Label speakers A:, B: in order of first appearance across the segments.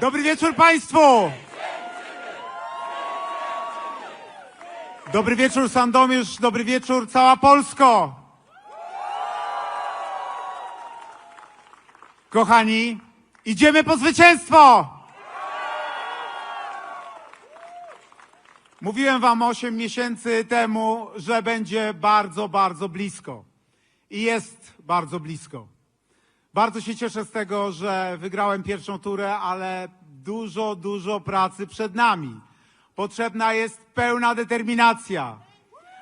A: Dobry wieczór Państwu! Dobry wieczór Sandomierz, dobry wieczór cała Polsko! Kochani, idziemy po zwycięstwo! Mówiłem wam 8 miesięcy temu, że będzie bardzo, bardzo blisko. I jest bardzo blisko. Bardzo się cieszę z tego, że wygrałem pierwszą turę, ale dużo, dużo pracy przed nami. Potrzebna jest pełna determinacja.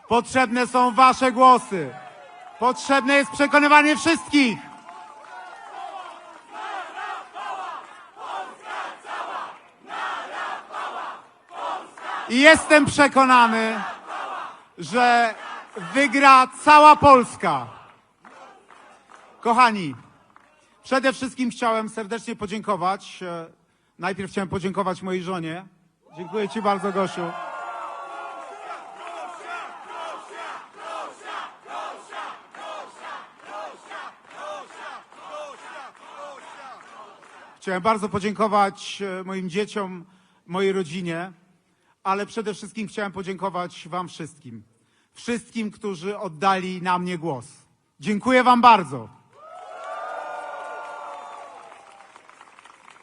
A: Potrzebne są wasze głosy. Potrzebne jest przekonywanie wszystkich. I jestem przekonany, że wygra cała Polska. Kochani, Przede wszystkim chciałem serdecznie podziękować. e, Najpierw chciałem podziękować mojej żonie. Dziękuję Ci bardzo, Gosiu. Chciałem bardzo podziękować e, moim dzieciom, mojej rodzinie, ale przede wszystkim chciałem podziękować Wam wszystkim. Wszystkim, którzy oddali na mnie głos. Dziękuję Wam bardzo.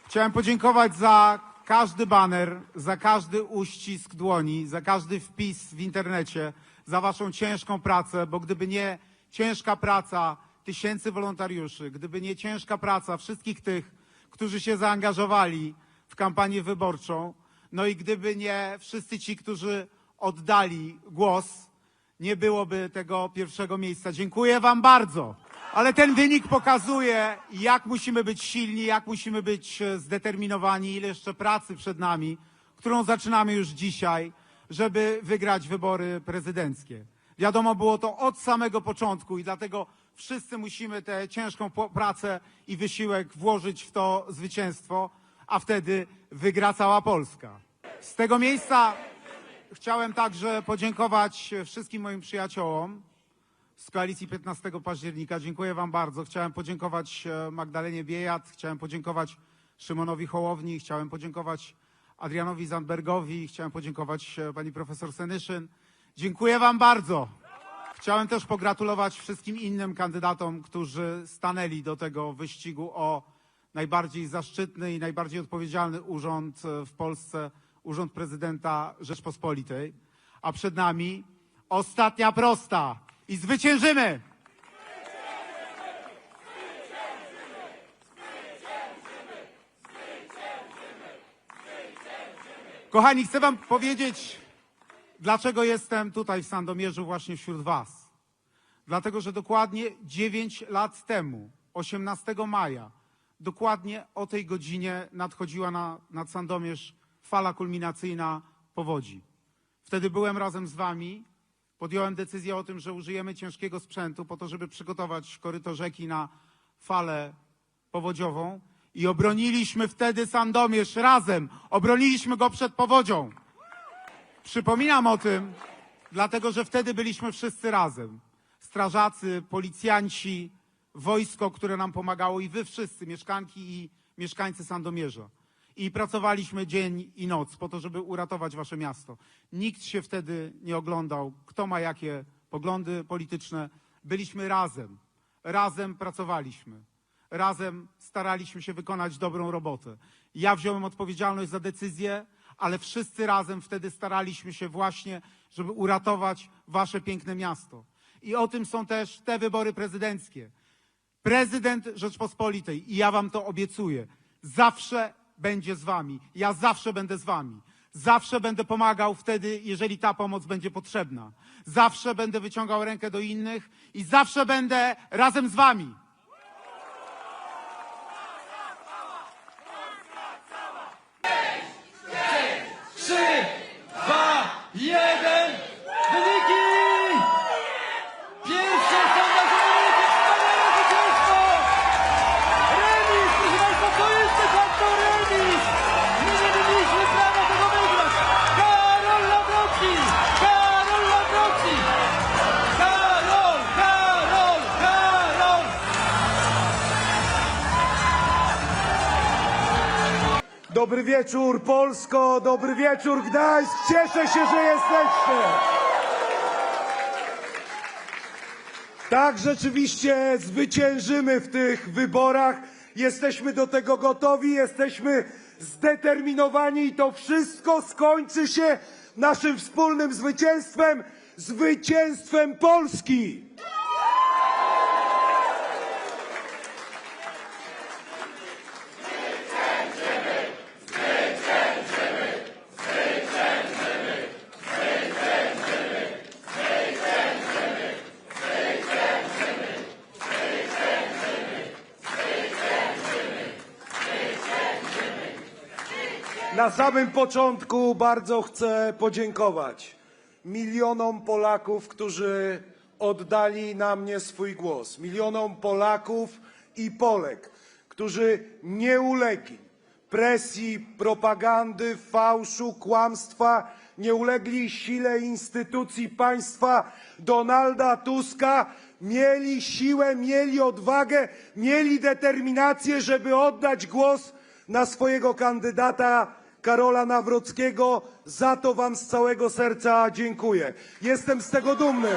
A: Chciałem podziękować za każdy baner, za każdy uścisk dłoni, za każdy wpis w internecie, za waszą ciężką pracę, bo gdyby nie ciężka praca tysięcy wolontariuszy, gdyby nie ciężka praca wszystkich tych, którzy się zaangażowali w kampanię wyborczą, no i gdyby nie wszyscy ci, którzy oddali głos, nie byłoby tego pierwszego miejsca. Dziękuję Wam bardzo. Ale ten wynik pokazuje, jak musimy być silni, jak musimy być e, zdeterminowani, ile jeszcze pracy przed nami, którą zaczynamy już dzisiaj, żeby wygrać wybory prezydenckie. Wiadomo było to od samego początku i dlatego wszyscy musimy tę ciężką pracę i wysiłek włożyć w to zwycięstwo, a wtedy wygra cała Polska. Z tego miejsca Chciałem także podziękować wszystkim moim przyjaciołom z koalicji 15 października. Dziękuję Wam bardzo. Chciałem podziękować e, Magdalenie Biejat, chciałem podziękować Szymonowi Hołowni, chciałem podziękować Adrianowi Zandbergowi, chciałem podziękować e, pani profesor Senyszyn. Dziękuję Wam bardzo. Chciałem też pogratulować wszystkim innym kandydatom, którzy stanęli do tego wyścigu o najbardziej zaszczytny i najbardziej odpowiedzialny urząd e, w Polsce, urząd prezydenta Rzeczpospolitej. A przed nami ostatnia prosta i zwyciężymy! Kochani, chcę Wam powiedzieć, dlaczego jestem tutaj w Sandomierzu właśnie wśród Was. Dlatego, że dokładnie 9 lat temu, 18 maja, dokładnie o tej godzinie nadchodziła na, nad Sandomierz fala kulminacyjna powodzi. Wtedy byłem razem z Wami, podjąłem decyzję o tym, że użyjemy ciężkiego sprzętu po to, żeby przygotować koryto rzeki na falę powodziową i obroniliśmy wtedy Sandomierz razem, obroniliśmy go przed powodzią. Przypominam o tym, dlatego że wtedy byliśmy wszyscy razem. Strażacy, policjanci, wojsko, które nam pomagało i wy wszyscy, mieszkanki i mieszkańcy Sandomierza. I pracowaliśmy dzień i noc po to, żeby uratować wasze miasto. Nikt się wtedy nie oglądał, kto ma jakie poglądy polityczne. Byliśmy razem. Razem pracowaliśmy. Razem staraliśmy się wykonać dobrą robotę. Ja wziąłem odpowiedzialność za decyzję, ale wszyscy razem wtedy staraliśmy się właśnie, żeby uratować wasze piękne miasto. I o tym są też te wybory prezydenckie. Prezydent Rzeczpospolitej, i ja wam to obiecuję, zawsze będzie z wami. Ja zawsze będę z wami. Zawsze będę pomagał wtedy, jeżeli ta pomoc będzie potrzebna. Zawsze będę wyciągał rękę do innych i zawsze będę razem z wami.
B: Dobry wieczór Polsko, dobry wieczór Gdańsk. Cieszę się, że jesteście. Tak, rzeczywiście zwyciężymy w tych wyborach. Jesteśmy do tego gotowi, jesteśmy zdeterminowani i to wszystko skończy się naszym wspólnym zwycięstwem, zwycięstwem Polski. Na samym początku bardzo chcę podziękować milionom Polaków, którzy oddali na mnie swój głos. Milionom Polaków i Polek, którzy nie ulegli presji, propagandy, fałszu, kłamstwa, nie ulegli sile instytucji państwa Donalda Tuska, mieli siłę, mieli odwagę, mieli determinację, żeby oddać głos na swojego kandydata Karola Nawrockiego. Za to Wam z całego serca dziękuję. Jestem z tego dumny.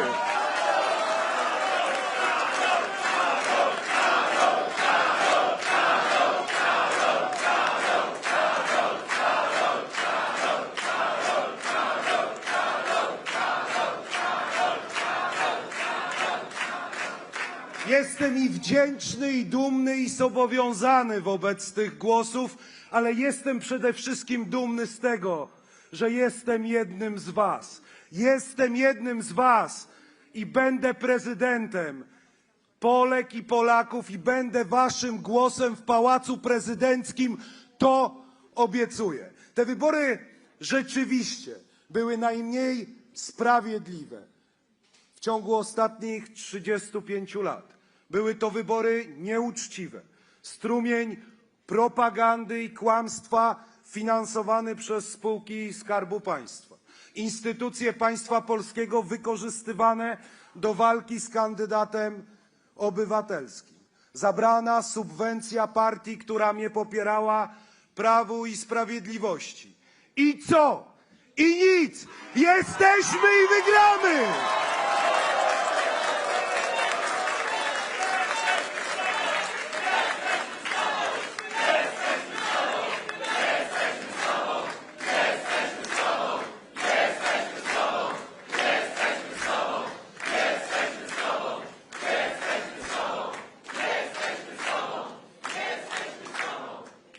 B: Jestem i wdzięczny, i dumny, i zobowiązany wobec tych głosów, ale jestem przede wszystkim dumny z tego, że jestem jednym z Was. Jestem jednym z Was i będę prezydentem Polek i Polaków i będę Waszym głosem w Pałacu Prezydenckim. To obiecuję. Te wybory rzeczywiście były najmniej sprawiedliwe ciągu ostatnich 35 lat. Były to wybory nieuczciwe. Strumień propagandy i kłamstwa finansowany przez spółki Skarbu Państwa. Instytucje państwa polskiego wykorzystywane do walki z kandydatem obywatelskim. Zabrana subwencja partii, która mnie popierała, Prawu i Sprawiedliwości. I co? I nic! Jesteśmy i wygramy!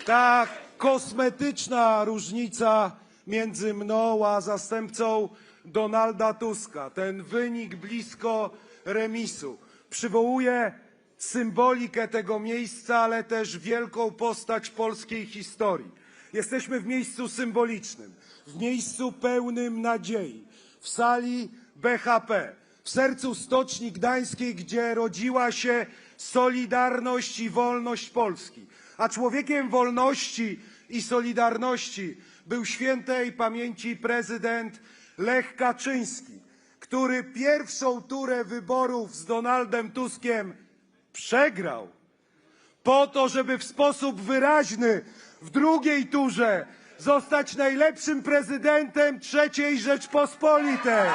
B: Ta kosmetyczna różnica między mną a zastępcą Donalda Tuska, ten wynik blisko remisu, przywołuje symbolikę tego miejsca, ale też wielką postać polskiej historii. Jesteśmy w miejscu symbolicznym, w miejscu pełnym nadziei, w sali BHP, w sercu Stoczni Gdańskiej, gdzie rodziła się Solidarność i wolność Polski. A człowiekiem wolności i solidarności był świętej pamięci prezydent Lech Kaczyński, który pierwszą turę wyborów z Donaldem Tuskiem przegrał po to, żeby w sposób wyraźny w drugiej turze zostać najlepszym prezydentem III Rzeczpospolitej.